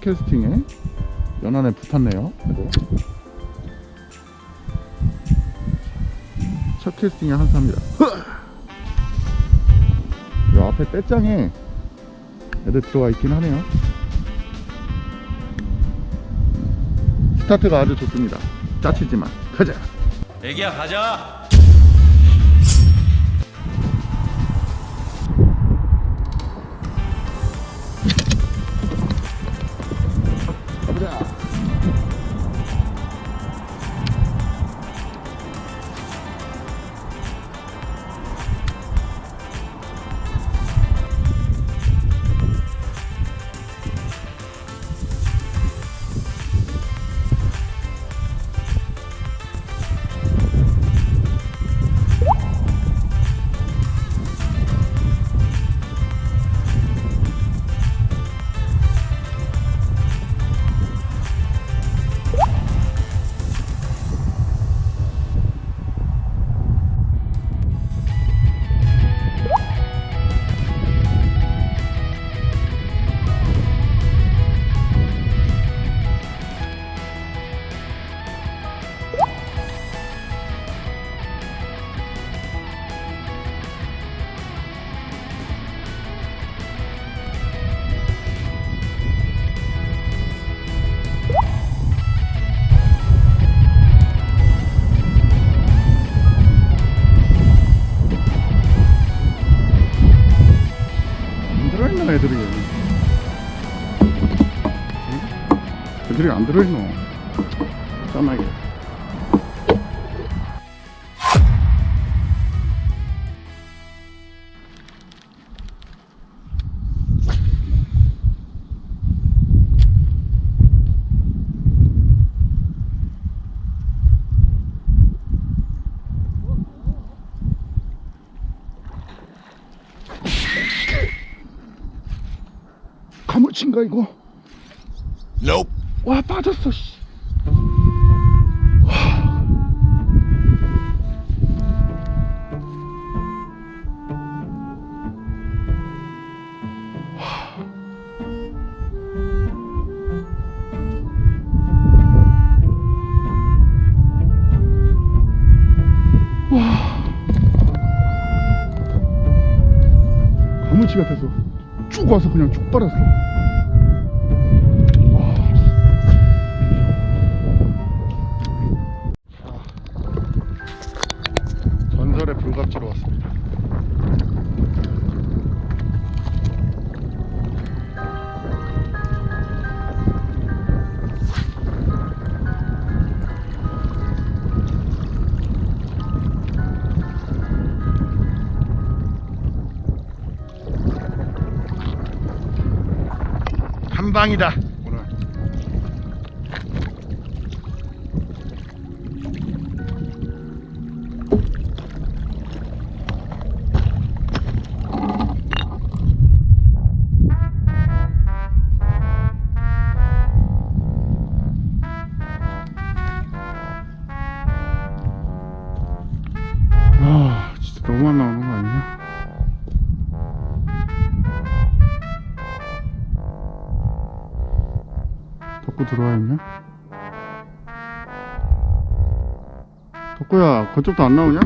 캐스팅에 연안에 붙었네요. 첫 캐스팅에 한사입니다. 요 앞에 떼장에 애들 들어와 있긴 하네요. 스타트가 아주 좋습니다. 짜치지만 가자. 애기야 가자. 애들이 응? 애들이 안 들어있노 짠하게 가무친가 이거? Nope. 와 빠졌어 씨. 와. 가무치 같아서 쭉 와서 그냥 쭉 빨았어. 한 방이다 들어와 있냐? 덕구야 그쪽도 안 나오냐?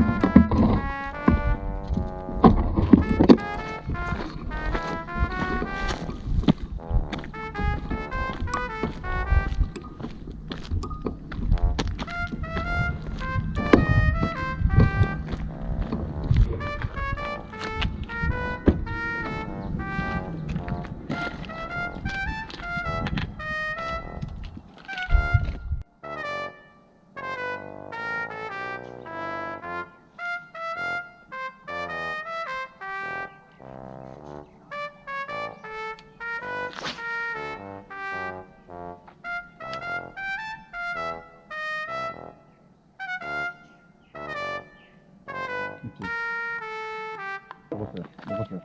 먹었어요. 먹었어요.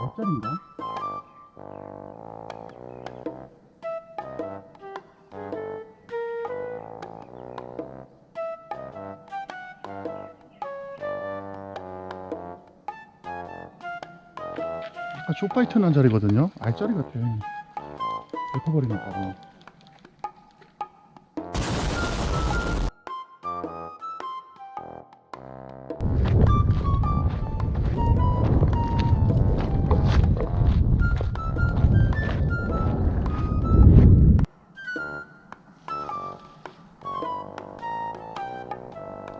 몇 살인가? 아까 쇼파이트 난 자리거든요. 알자리 같아. 엎어버리면 바로.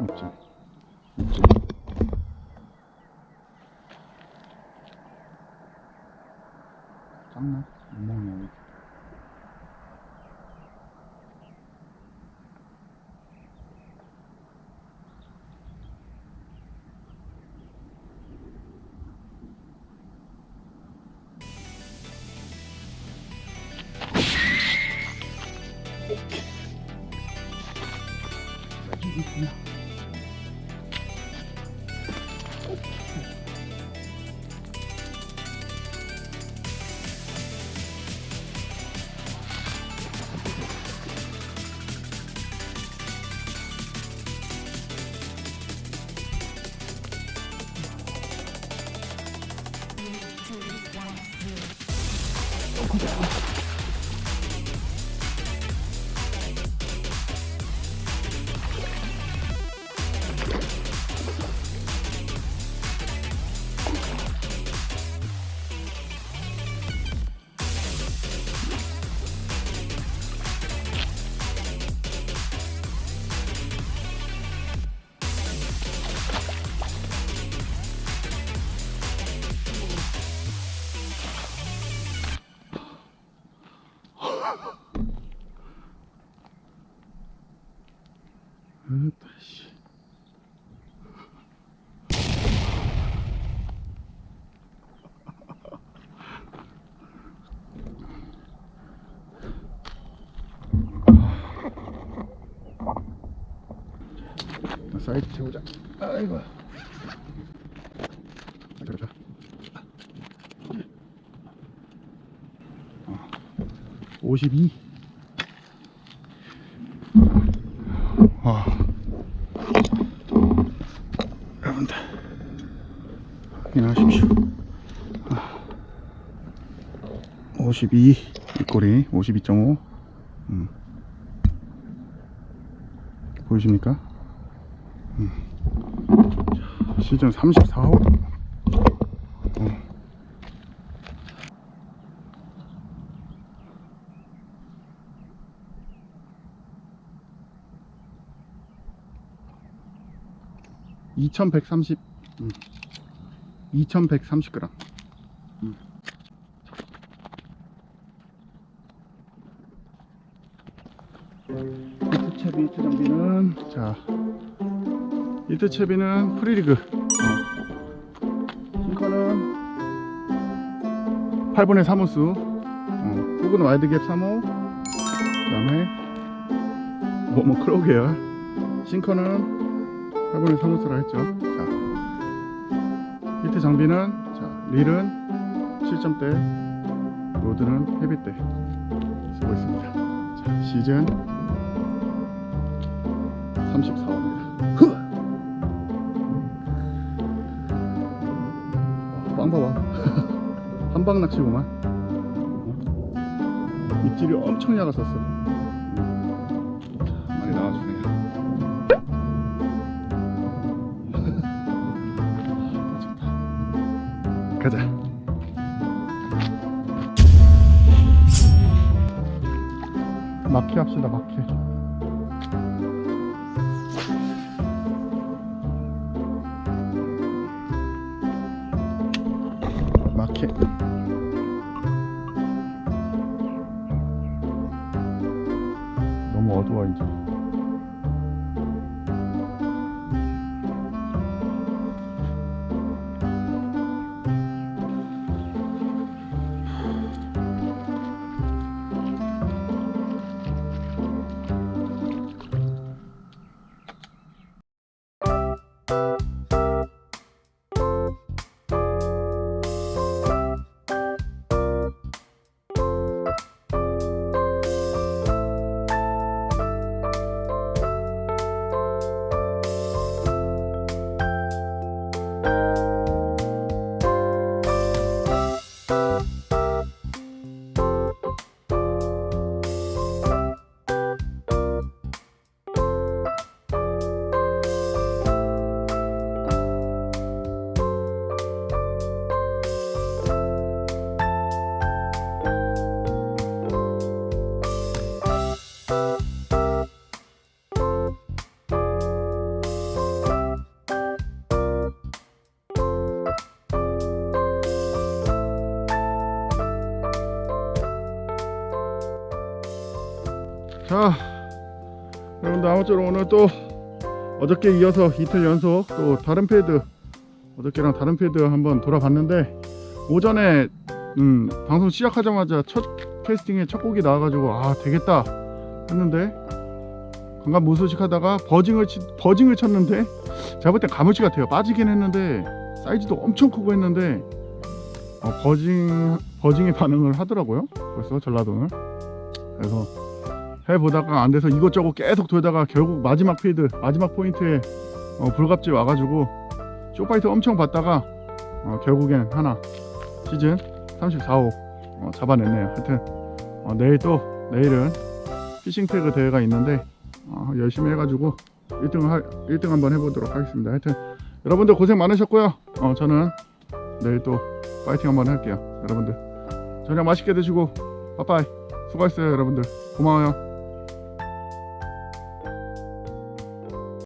있지. Okay. 사이드 채우자. 아이고. 자, 그러자. 어, 52. 와. 여러분들 확인하십시오. 아, 52 입꼬리 52.5 음. 보이십니까? 음. 자, 시즌 34호 어. (2130) 음. 2130g 음. 히트 채비 히트 장비는 자 히트 채비는 프리리그 8분의 3호수. 어. 혹은 와이드갭 3호 그 다음에 뭐뭐 크로우 계열 싱커는 8분의 3호수라 했죠. 자 히트 장비는 자 릴은 7점대 로드는 헤비대 쓰고 있습니다. 자 시즌 34호입니다. 빵 봐봐 한방 낚시구만 어? 입질이 엄청 작았었어 자, 많이 나와주네요 좋다. 가자 마키 합시다 마키 자 여러분들 아무쪼록 오늘 또 어저께 이어서 이틀 연속 또 다른 패드 어저께랑 다른 패드 한번 돌아봤는데 오전에 음, 방송 시작하자마자 첫 캐스팅에 첫 곡이 나와가지고 아 되겠다 했는데 강간 무소식 하다가 버징을 치, 버징을 쳤는데 제가 볼땐 가물치 같아요. 빠지긴 했는데 사이즈도 엄청 크고 했는데 어, 버징 버징의 반응을 하더라고요. 벌써 전라도는. 그래서 해보다가 안 돼서 이것저것 계속 돌다가 결국 마지막 필드 마지막 포인트에 어, 불갑질 와가지고 쇼파이트 엄청 봤다가 어, 결국엔 하나 시즌 34호 어, 잡아냈네요. 하여튼 어, 내일 또 내일은 피싱 태그 대회가 있는데 어, 열심히 해가지고 1등 할 1등 한번 해보도록 하겠습니다. 하여튼 여러분들 고생 많으셨고요. 어, 저는 내일 또 파이팅 한번 할게요. 여러분들 저녁 맛있게 드시고 빠빠이. 수고하셨어요 여러분들. 고마워요